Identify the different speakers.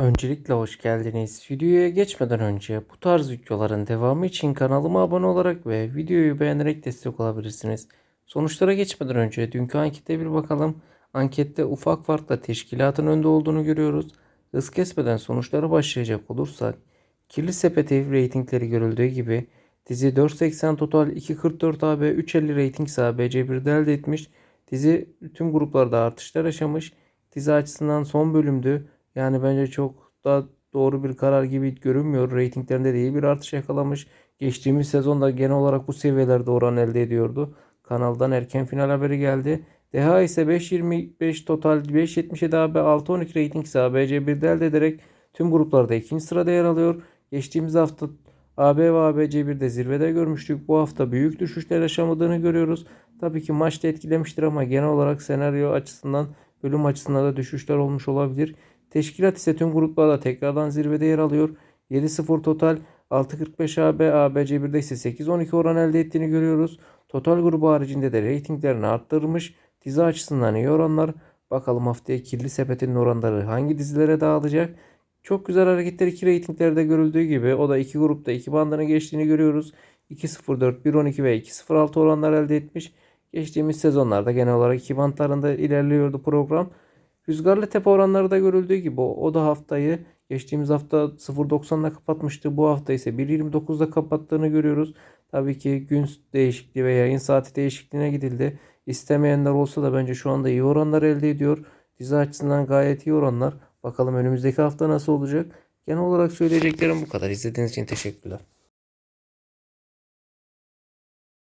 Speaker 1: Öncelikle hoş geldiniz. Videoya geçmeden önce bu tarz videoların devamı için kanalıma abone olarak ve videoyu beğenerek destek olabilirsiniz. Sonuçlara geçmeden önce dünkü ankete bir bakalım. Ankette ufak farkla teşkilatın önde olduğunu görüyoruz. Hız kesmeden sonuçlara başlayacak olursak Kirli Sepeti reytingleri görüldüğü gibi dizi 4.80 total 2.44 AB 3.50 reyting ise ABC1'de elde etmiş. Dizi tüm gruplarda artışlar yaşamış. Dizi açısından son bölümdü. Yani bence çok da doğru bir karar gibi görünmüyor. Reytinglerinde de iyi bir artış yakalamış. Geçtiğimiz sezonda genel olarak bu seviyelerde oran elde ediyordu. Kanaldan erken final haberi geldi. Deha ise 5.25 total 5.77 AB 6.12 reyting ise ABC1'de elde ederek tüm gruplarda ikinci sırada yer alıyor. Geçtiğimiz hafta AB ve ABC1'de zirvede görmüştük. Bu hafta büyük düşüşler yaşamadığını görüyoruz. Tabii ki maçta etkilemiştir ama genel olarak senaryo açısından bölüm açısından da düşüşler olmuş olabilir. Teşkilat ise tüm gruplarda tekrardan zirvede yer alıyor. 7-0 total 6.45 AB, ABC1'de ise 8-12 oran elde ettiğini görüyoruz. Total grubu haricinde de reytinglerini arttırmış. Dizi açısından iyi oranlar. Bakalım haftaya kirli sepetin oranları hangi dizilere dağılacak. Çok güzel hareketler iki reytinglerde görüldüğü gibi o da iki grupta iki bandını geçtiğini görüyoruz. 2.04, 1.12 ve 2.06 oranlar elde etmiş. Geçtiğimiz sezonlarda genel olarak iki bantlarında ilerliyordu program. Rüzgarlı tepe oranları da görüldüğü gibi o, da haftayı geçtiğimiz hafta 0.90'da kapatmıştı. Bu hafta ise 1.29'da kapattığını görüyoruz. Tabii ki gün değişikliği ve yayın saati değişikliğine gidildi. İstemeyenler olsa da bence şu anda iyi oranlar elde ediyor. Dizi açısından gayet iyi oranlar. Bakalım önümüzdeki hafta nasıl olacak? Genel olarak söyleyeceklerim bu kadar. İzlediğiniz için teşekkürler.